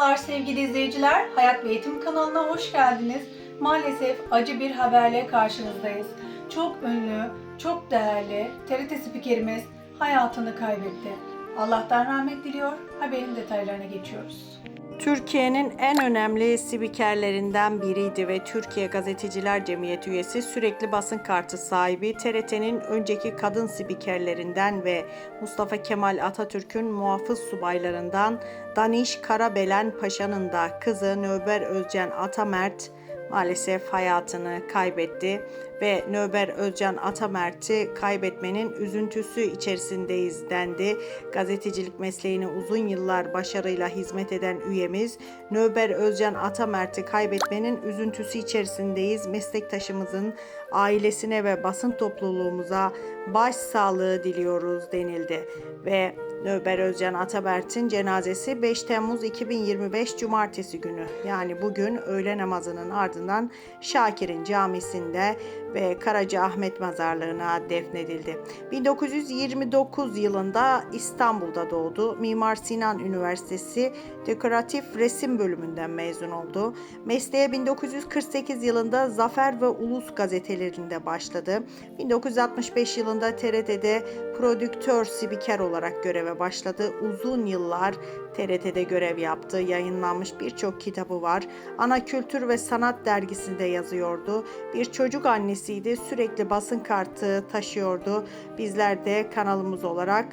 Merhabalar sevgili izleyiciler. Hayat ve Eğitim kanalına hoş geldiniz. Maalesef acı bir haberle karşınızdayız. Çok ünlü, çok değerli TRT spikerimiz hayatını kaybetti. Allah'tan rahmet diliyor. Haberin detaylarına geçiyoruz. Türkiye'nin en önemli spikerlerinden biriydi ve Türkiye Gazeteciler Cemiyeti üyesi sürekli basın kartı sahibi TRT'nin önceki kadın spikerlerinden ve Mustafa Kemal Atatürk'ün muhafız subaylarından Daniş Karabelen Paşa'nın da kızı Nöber Özcan Atamert maalesef hayatını kaybetti ve Nöber Özcan Atamert'i kaybetmenin üzüntüsü içerisindeyiz dendi. Gazetecilik mesleğine uzun yıllar başarıyla hizmet eden üyemiz Nöber Özcan Atamert'i kaybetmenin üzüntüsü içerisindeyiz. Meslektaşımızın ailesine ve basın topluluğumuza başsağlığı diliyoruz denildi. Ve Nöber Özcan Ataberk'in cenazesi 5 Temmuz 2025 Cumartesi günü. Yani bugün öğle namazının ardından Şakir'in camisinde ve Karaca Ahmet Mazarlığı'na defnedildi. 1929 yılında İstanbul'da doğdu. Mimar Sinan Üniversitesi Dekoratif Resim bölümünden mezun oldu. Mesleğe 1948 yılında Zafer ve Ulus gazetelerinde başladı. 1965 yılında TRT'de prodüktör spiker olarak göreve başladı. Uzun yıllar TRT'de görev yaptı. Yayınlanmış birçok kitabı var. Ana Kültür ve Sanat dergisinde yazıyordu. Bir çocuk annesiydi. Sürekli basın kartı taşıyordu. Bizler de kanalımız olarak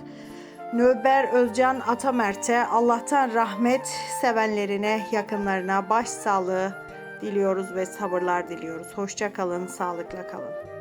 Nöber Özcan Atamert'e Allah'tan rahmet sevenlerine, yakınlarına başsağlığı diliyoruz ve sabırlar diliyoruz. Hoşça kalın, sağlıkla kalın.